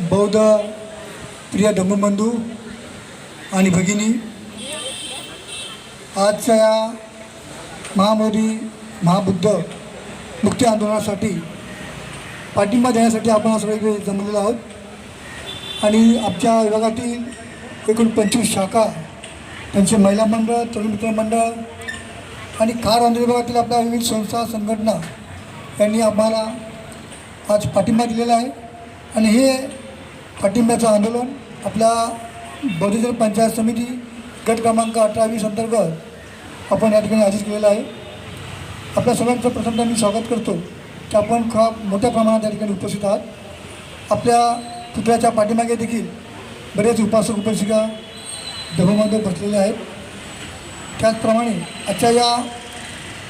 बौद्ध प्रिय धम्मबंधू आणि भगिनी आजच्या या महामोदी महाबुद्ध मुक्ती आंदोलनासाठी पाठिंबा देण्यासाठी आपण आज सगळे जमलेलो आहोत. आणि आमच्या विभागातील एकूण पंचवीस शाखा त्यांचे महिला मंडळ तरुण मित्र मंडळ आणि कार आंदोलन विभागातील आपल्या विविध संस्था संघटना यांनी आम्हाला आज पाठिंबा दिलेला आहे. आणि हे पाठिंब्याचं आंदोलन आपल्या बहुजन पंचायत समिती गट क्रमांक अठरावीस अंतर्गत आपण या ठिकाणी आयोजित केलेलं आहे. आपल्या सगळ्यांचं प्रथमतः मी स्वागत करतो की आपण खा मोठ्या प्रमाणात या ठिकाणी उपस्थित आहात. आपल्या पुतळ्याच्या पाठीमागे देखील बरेच उपासक उपासिका धर्मामध्ये बसलेले आहेत. त्याचप्रमाणे आजच्या या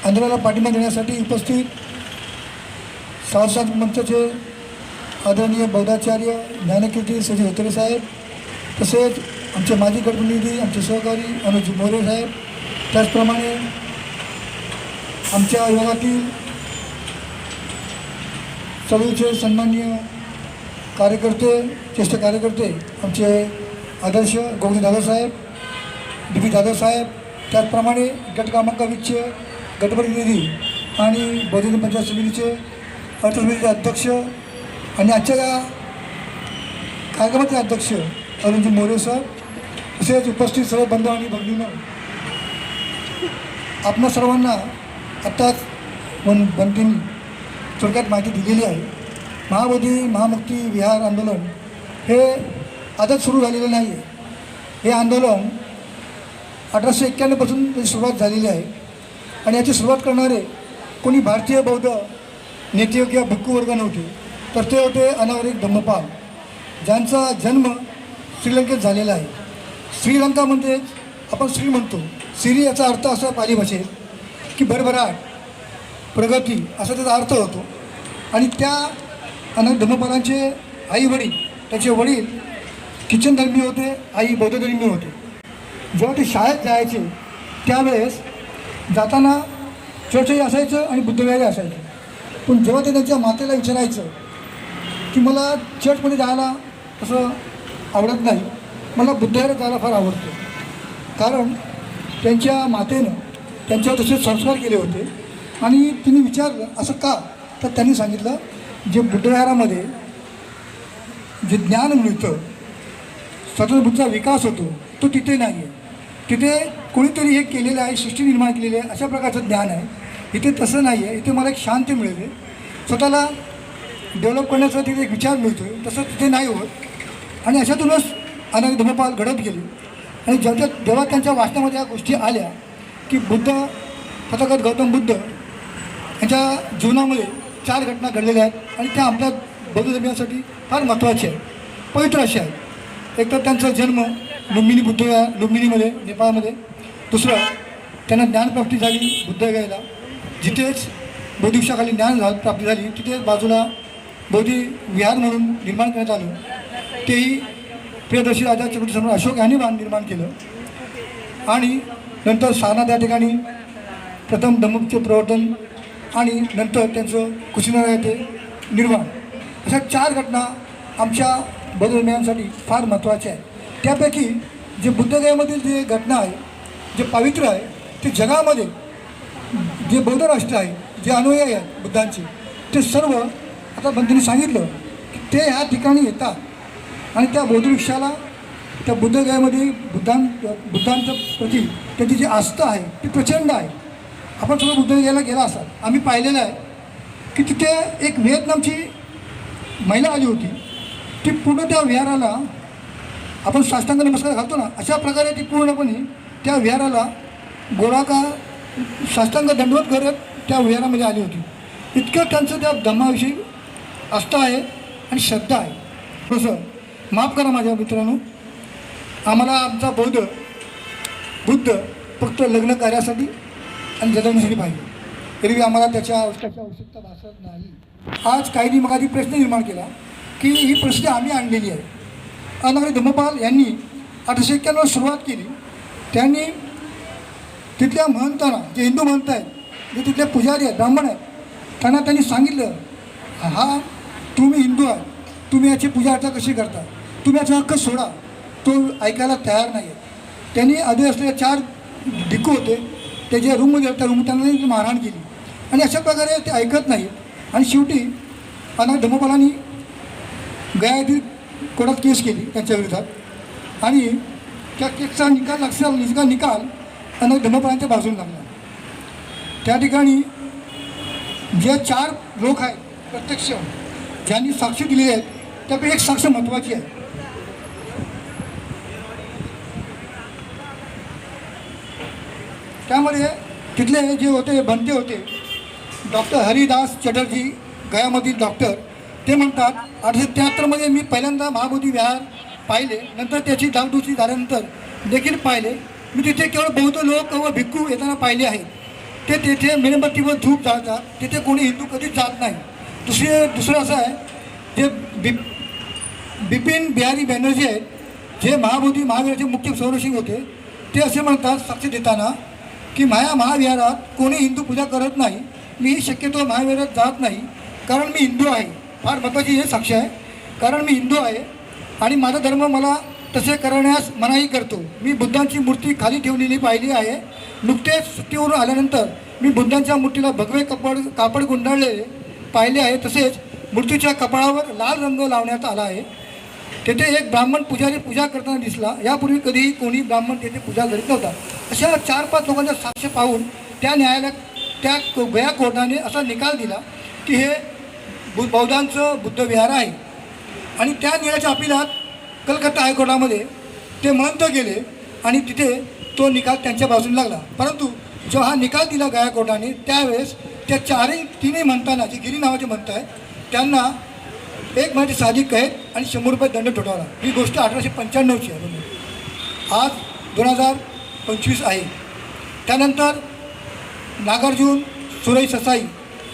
आंदोलनाला पाठिंबा देण्यासाठी उपस्थित सावसाद मंचचे आदरणीय बौद्धाचार्य ज्ञानकीर्ती सजी होतरे साहेब तसेच आमचे माजी गटप्रतिनिधी आमचे सहकारी अनुज मोरे साहेब त्याचप्रमाणे आमच्या विभागातील चळवळीचे सन्माननीय कार्यकर्ते ज्येष्ठ कार्यकर्ते आमचे आदर्श गोविंद दादासाहेब डी पी दादासाहेब त्याचप्रमाणे गट क्रमांक गटप्रतिनिधी आणि बहुजन पंचायत समितीचे अर्थसमितीचे अध्यक्ष आणि आजच्या कार्यक्रमाचे अध्यक्ष अरुणजी मोरे सर तसेच उपस्थित सर्व बंधू आणि भगिनीनं आपणा सर्वांना आत्ताच वन बंधूंनी थोडक्यात माहिती दिलेली आहे. महाबोधी महामुक्ती विहार आंदोलन हे आजच सुरू झालेलं नाही आहे हे आंदोलन अठराशे एक्क्याण्णवपासून त्याची सुरुवात झालेली आहे. आणि याची सुरुवात करणारे कोणी भारतीय बौद्ध नेते किंवा भिक्खू वर्ग नव्हते. तर ते होते अनावरिक धम्मपाल ज्यांचा जन्म श्रीलंकेत झालेला आहे. श्रीलंका म्हणजे आपण श्री म्हणतो. श्री याचा अर्थ असा पाली भाषेत की भरभराट प्रगती असा त्याचा अर्थ होतो. आणि त्या अनाथ धम्मपालांचे आई वडील त्याचे वडील किचन धर्मी होते आई बौद्ध धर्मी होते. जेव्हा ते शाळेत जायचे त्यावेळेस जाताना चर्चही असायचं आणि बुद्धविहारही असायचं. पण जेव्हा ते त्यांच्या मातेला विचारायचं की मला चर्चमध्ये जायला तसं आवडत नाही. मला बुद्धविहारात जायला फार आवडतं. कारण त्यांच्या मातेनं त्यांच्यावर तसे संस्कार केले होते. आणि तिने विचारलं असं का? तर त्यांनी सांगितलं जे बुद्धविहारामध्ये जे ज्ञान मिळतं स्वतंत्र बुद्धचा विकास होतो तो तिथे नाही आहे तिथे कोणीतरी हे केलेलं आहे सृष्टी निर्माण केलेली आहे अशा प्रकारचं ज्ञान आहे. इथे तसं नाही आहे इथे मला एक शांती मिळेल स्वतःला डेव्हलप करण्याचा तिथे एक विचार मिळतो आहे तसं तिथे नाही होत. आणि अशातूनच अनेक धर्मपाल घडत गेले. आणि जेव्हा जेव्हा त्यांच्या वाचनामध्ये या गोष्टी आल्या की बुद्ध तथागत गौतम बुद्ध यांच्या जीवनामध्ये चार घटना घडलेल्या आहेत. आणि त्या आपल्या बौद्ध धर्मियांसाठी फार महत्त्वाच्या आहेत. पवित्र अशा आहेत. एक तर त्यांचा जन्म लुंबिनी बुद्ध लुंबिनीमध्ये नेपाळमध्ये. दुसरं त्यांना ज्ञानप्राप्ती झाली बुद्धगयाला जिथेच बौद्धिक्षाखाली ज्ञान झा प्राप्ती झाली तिथेच बाजूला बौद्धी विहार म्हणून निर्माण करण्यात आलं. तेही प्रियदर्शी राजा छत्रपती समोर अशोक यांनी बांध निर्माण केलं. आणि नंतर सारनाथ त्या ठिकाणी प्रथम धम्मचे प्रवर्तन आणि नंतर त्यांचं कुशीनगर येथे निर्माण. अशा चार घटना आमच्या बौद्धधर्मियांसाठी फार महत्त्वाच्या आहेत. त्यापैकी जे बुद्धगयामधील जे घटना आहे जे पवित्र आहे ते जगामध्ये जे बौद्ध राष्ट्र आहे जे अनुयायी आहेत बुद्धांचे ते सर्व आता बंधूंनी सांगितलं की ते ह्या ठिकाणी येतात. आणि त्या बौद्ध वृक्षाला त्या बुद्धगयामध्ये बुद्धां बुद्धांच्या प्रती त्याची जी आस्था आहे ती प्रचंड आहे. आपण सगळं बुद्धगयाला गेला असाल. आम्ही पाहिलेलं आहे की तिथे एक व्हिएतनामची महिला आली होती. ती पूर्ण त्या विहाराला आपण साष्टांग नमस्कार घालतो ना अशा प्रकारे ती पूर्णपणे त्या विहाराला गोळाकार साष्टांग दंडवत करत त्या विहारामध्ये आली होती. इतकं त्यांचं त्या धम्माविषयी आस्था आहे आणि श्रद्धा आहे. थोडंसं माफ करा माझ्या मित्रांनो. आम्हाला आमचा बौद्ध बुद्ध फक्त लग्न कार्यासाठी आणि जगण्यासाठी पाहिजे. तरी आम्हाला त्याच्या त्याची आवश्यकता भासत नाही. आज काही मग आधी प्रश्न निर्माण केला की ही प्रश्न आम्ही आणलेली आहे. अनागरी धम्मपाल यांनी अठराशे एक्क्याण्णव सुरुवात केली. त्यांनी तिथल्या महंतांना जे हिंदू महंत आहेत जे तिथले पुजारी आहेत ब्राह्मण आहेत त्यांना त्यांनी सांगितलं हा तुम्ही हिंदू आहात. तुम्ही याची पूजा अर्चा कशी करता? तुम्ही याचा हक्क सोडा. तो ऐकायला तयार नाही आहे त्यांनी आधी असलेले चार भिक्खू होते. ते जे रूममध्ये होते त्या रूम त्यांना मारहाण केली. आणि अशा प्रकारे ते ऐकत नाही आणि शेवटी अनाथ धर्मपालांनी गया येथील कोर्टात केस केली त्यांच्या विरोधात. आणि त्या केसचा निकाल लक्षात निका निकाल अनाथ धर्मपालांच्या बाजून लागला. त्या ठिकाणी जे चार लोक आहेत प्रत्यक्ष ज्यांनी साक्ष दिली आहेत त्यापैकी एक साक्ष महत्त्वाची आहे. त्यामध्ये तिथले जे होते बनते होते डॉक्टर हरिदास चटर्जी गयामधील डॉक्टर ते म्हणतात अठराशे त्र्याहत्तरमध्ये मी पहिल्यांदा महाबोधी विहार पाहिले नंतर त्याची डागडुची झाल्यानंतर देखील पाहिले. मी तिथे केवळ बौद्ध लोक व भिक्खू येताना पाहिले आहेत. ते तेथे मेणबत्तीवर धूप जाळतात तिथे कोणी हिंदू कधीच जात नाही. दुसरी दुसरं असं आहे जे बि बिपिन बिहारी बॅनर्जी आहेत जे महाबोधी महावीराचे मुख्य संरक्षक होते ते असे म्हणतात साक्ष देताना की माझ्या महाविहारात कोणी हिंदू पूजा करत नाही मी शक्यतो महाविहारात जात नाही कारण मी हिंदू आहे. फार महत्त्वाची हे साक्ष आहे कारण मी हिंदू आहे आणि माझा धर्म मला तसे करण्यास मनाई करतो. मी बुद्धांची मूर्ती खाली ठेवलेली पाहिली आहे. नुकतेच सुट्टीवरून आल्यानंतर मी बुद्धांच्या मूर्तीला भगवे कपड कापड गुंडाळलेले पाहिले आहे तसेच मूर्तीच्या कपाळावर लाल रंग लावण्यात आला आहे. तेथे एक ब्राह्मण पुजारी पूजा करताना दिसला. यापूर्वी कधीही कोणी ब्राह्मण तेथे पूजा करीत नव्हता. अशा चार पाच लोकांचा साक्ष पाहून त्या न्यायालयात त्या गया कोर्टाने असा निकाल दिला की हे बु बौद्धांचं बुद्धविहार आहे. आणि त्या निर्णयाच्या अपिलात कलकत्ता हायकोर्टामध्ये ते म्हणत गेले आणि तिथे तो निकाल त्यांच्या बाजूने लागला. परंतु जेव्हा हा निकाल दिला गया कोर्टाने त्यावेळेस त्या चारही तिन्ही म्हणताना जे गिरी नावाचे म्हणत आहेत त्यांना एक महिन्याची साधिक कैद आणि शंभर रुपये दंड ठोठावला. ही गोष्ट अठराशे पंच्याण्णवची आहे आज दोन हजार पंचवीस आहे. त्यानंतर नागार्जुन सुरई ससाई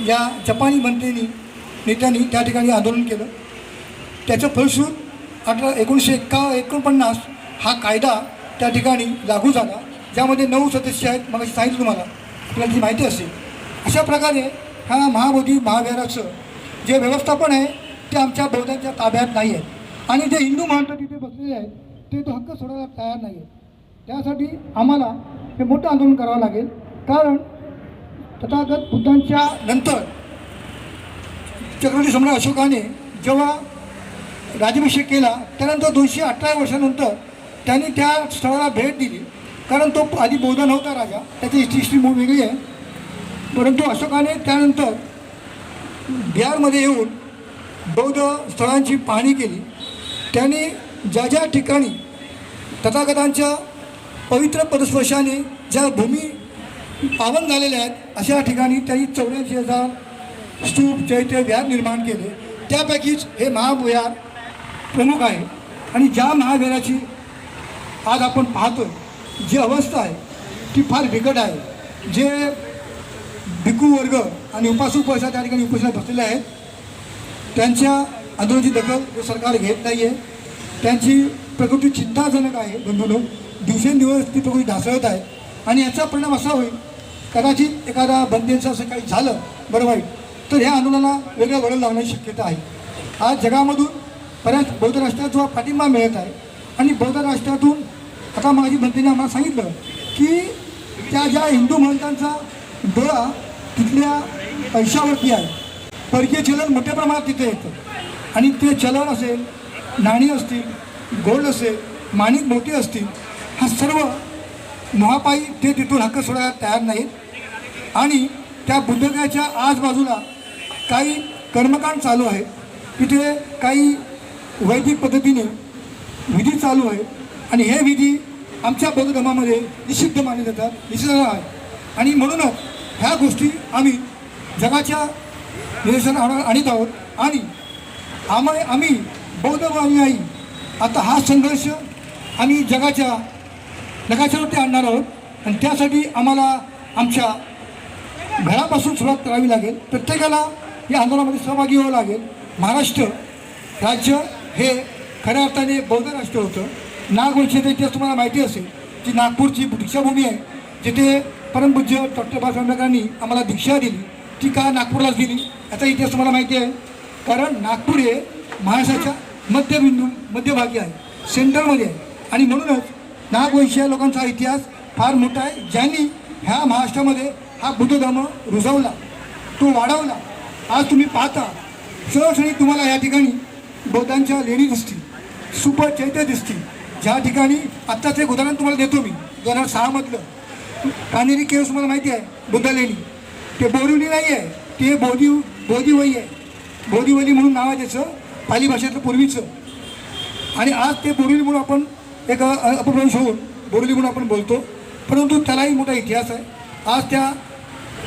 या जपानी मंत्रीनी नेत्यांनी त्या ठिकाणी आंदोलन केलं. त्याचं फलस्वरूप अठरा एकोणीसशे एक्का एकोणपन्नास हा कायदा त्या ठिकाणी लागू झाला. ज्यामध्ये नऊ सदस्य आहेत मग सांगितलं तुम्हाला. आपल्याला ती माहिती असेल. अशा प्रकारे ह्या महाबोधी महाविहाराचं जे व्यवस्थापन आहे ते आमच्या बौद्धांच्या ताब्यात नाही आहे. आणि जे हिंदू महंत तिथे बसलेले आहेत ते तो हक्क सोडायला तयार नाही आहेत. त्यासाठी आम्हाला हे मोठं आंदोलन करावं लागेल. कारण तथागत बुद्धांच्या नंतर चक्रवर्ती सम्राट अशोकाने जेव्हा राज्याभिषेक केला त्यानंतर दोनशे अठरा वर्षानंतर त्यांनी त्या स्थळाला भेट दिली. कारण तो आधी बौद्ध नव्हता राजा त्याची हिस्ट्री हिस्ट्री मूळ वेगळी आहे. परंतु अशोकाने त्यानंतर बिहारमध्ये येऊन बौद्ध स्थळांची पाहणी केली. त्यांनी ज्या ज्या ठिकाणी तथागतांच्या पवित्र पदस्पर्शाने ज्या भूमी पावन झालेल्या आहेत अशा ठिकाणी त्यांनी चौऱ्याऐंशी हजार स्तूप चैत्य विहार निर्माण केले. त्यापैकीच हे महाविहार प्रमुख आहे. आणि ज्या महाविहाराची आज आपण पाहतोय जी अवस्था आहे ती फार बिकट आहे. जे भिक्खू वर्ग आणि उपासक पैसा त्या ठिकाणी उपोषणात बसलेले आहेत. त्यांच्या आंदोलनाची दखल सरकार घेत नाही आहे त्यांची प्रकृती चिंताजनक आहे बंधून. दिवसेंदिवस ती प्रकृती ढासळत आहे. आणि याचा परिणाम असा होईल कदाचित एखादा बंदीचं असं काही झालं बरं वाईट. तर ह्या आंदोलनाला वेगळं वळण लावण्याची शक्यता आहे. आज जगामधून बऱ्याच बौद्ध राष्ट्राचा पाठिंबा मिळत आहे. आणि बौद्ध राष्ट्रातून आता माझी मंत्रीने आम्हाला सांगितलं की त्या ज्या हिंदू महंतांचा डोळा तिथल्या पैशावरती आहे. परकीय चलन मोठ्या प्रमाणात तिथे येतं. आणि ते चलन असेल नाणी असतील गोल्ड असेल माणिक मोठी असतील हा सर्व महापायी ते तिथून हक्क सोडायला तयार नाहीत. आणि त्या बुद्धगयाच्या आजबाजूला काही कर्मकांड चालू आहे. तिथे काही वैदिक पद्धतीने विधी चालू आहे. आणि हे विधी आमच्या बौद्ध धर्मामध्ये निषिद्ध मानले जातात निषिद्ध आहे. आणि म्हणूनच ह्या गोष्टी आम्ही जगाच्या निदर्शन आणत आहोत. आणि आम्ही आम्ही बौद्ध अनुयायी आता हा संघर्ष आम्ही जगाच्या नकाशावरती आणणार आहोत. आणि त्यासाठी आम्हाला आमच्या घरापासून सुरुवात करावी लागेल. प्रत्येकाला या आंदोलनामध्ये सहभागी व्हावं लागेल. महाराष्ट्र राज्य हे खऱ्या अर्थाने बौद्ध राष्ट्र होतं. नागवंशीचा इतिहास तुम्हाला माहिती असेल जी नागपूरची दीक्षाभूमी आहे. जिथे परमपूज्य डॉक्टर बाबासाहेब आंबेडकरांनी आम्हाला दीक्षा दिली. ती का नागपूरलाच दिली? याचा इतिहास तुम्हाला माहिती आहे. कारण नागपूर हे महाराष्ट्राच्या मध्यबिंदू मध्यभागी आहे. सेंटरमध्ये आहे. आणि म्हणूनच नागवंशीय लोकांचा इतिहास फार मोठा आहे. ज्यांनी ह्या महाराष्ट्रामध्ये हा बुद्ध धर्म रुजवला तो वाढवला. आज तुम्ही पाहता सरसरी तुम्हाला या ठिकाणी बौद्धांच्या लेणी दिसतील सुपर चैत्य दिसतील. ज्या ठिकाणी आत्ताचं एक उदाहरण तुम्हाला देतो मी. दोन हजार सहामधलं. कानेरी केव्स मला माहिती आहे बुद्धा लेणी. ते बोरिवली नाही आहे ते बोधी बोधीवई आहे. बोधीवली म्हणून नाव आहे त्याचं पाली भाषेतलं पूर्वीचं. आणि आज ते बोरिवली म्हणून आपण एक अपभ्रंश होऊन बोरिवली म्हणून आपण बोलतो. परंतु त्यालाही मोठा इतिहास आहे. आज त्या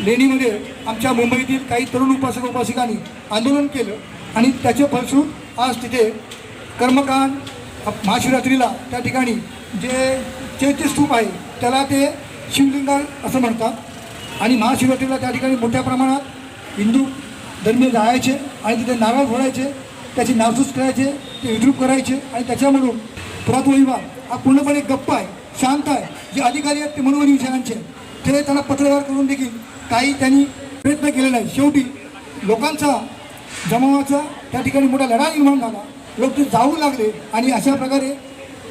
लेणीमध्ये आमच्या मुंबईतील काही तरुण उपासक उपासिकांनी आंदोलन केलं आणि त्याचे फलस्वरूप आज तिथे कर्मकांड महाशिवरात्रीला त्या ठिकाणी जे चैत्यस्तूप आहे त्याला ते शिवलिंग असं म्हणतात. आणि महाशिवरात्रीला त्या ठिकाणी मोठ्या प्रमाणात हिंदू धर्मीय जायचे आणि तिथे नारळ फोडायचे त्याची नासूस करायचे ते विद्रूप करायचे आणि त्याच्यामधून पुरातन विभाग हा पूर्णपणे गप्प आहे शांत आहे. जे अधिकारी आहेत ते मनोवरी विचारांचे ते त्यांना पत्रव्यवहार करून देखील काही त्यांनी प्रयत्न केले नाही शेवटी लोकांचा जमावाचा त्या ठिकाणी मोठा लढा निर्माण झाला. लोक ते जाऊ लागले आणि अशा प्रकारे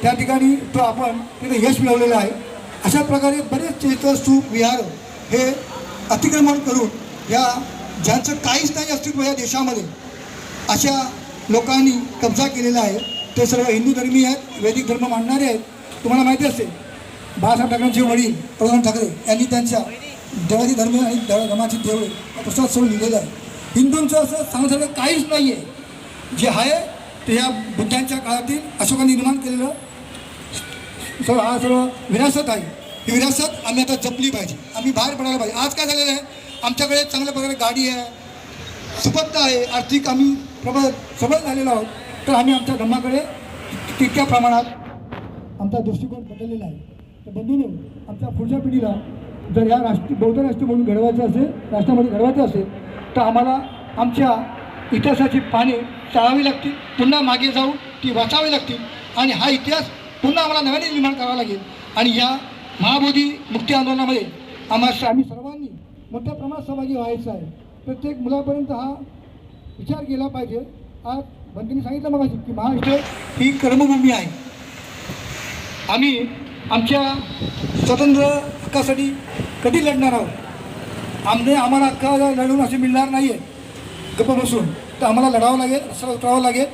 त्या ठिकाणी तो आपण तिथे यश मिळवलेलं आहे. अशा प्रकारे बरेच चरित्रस्तूप विहार हे अतिक्रमण करून या ज्यांचं काहीच नाही अस्तित्व या देशामध्ये अशा लोकांनी कब्जा केलेला आहे. ते सर्व हिंदू धर्मी आहेत वैदिक धर्म मानणारे आहेत. तुम्हाला माहिती असेल बाळासाहेब ठाकरेंचे वडील प्रधान ठाकरे यांनी त्यांच्या देवादी धर्म आणि धर्माची देवळे हा पुस्तकात सोडून लिहिलेलं आहे हिंदूंचं असं सांगण्यासारखं काहीच नाही आहे जे आहे ते या बुद्धांच्या काळातील अशोकांनी निर्माण केलेलं सर हा सर्व विरासत आहे. ही विरासत आम्ही आता जपली पाहिजे. आम्ही बाहेर पडायला पाहिजे. आज काय झालेलं आहे? आमच्याकडे चांगल्या प्रकारे गाडी आहे. सुबत्ता आहे. आर्थिक आम्ही प्रबळ सबळ झालेलो आहोत. तर आम्ही आमच्या धर्माकडे तितक्या प्रमाणात आमचा दृष्टिकोन बदललेला आहे. तर बंधून आमच्या पुढच्या पिढीला जर या राष्ट्रीय बौद्ध राष्ट्र म्हणून घडवायचं असेल राष्ट्रामध्ये घडवायचं असेल तर आम्हाला आमच्या इतिहासाची पाने चाळावी लागतील. पुन्हा मागे जाऊन ती वाचावी लागतील. आणि हा इतिहास पुन्हा आम्हाला नव्याने निर्माण करावं लागेल. आणि या महाबोधी मुक्ती आंदोलनामध्ये आम्हाला आम्ही सर्वांनी मोठ्या प्रमाणात सहभागी व्हायचं आहे. प्रत्येक मुलापर्यंत हा विचार केला पाहिजे. आज बंदीने सांगितलं मग की महाराष्ट्र ही कर्मभूमी आहे. आम्ही आमच्या स्वतंत्र हक्कासाठी कधी लढणार आहोत? आमने आम्हाला हक्का लढून असे मिळणार नाही आहे गप्प बसून. तर आम्हाला लढावं लागेल असं उतरावं लागेल.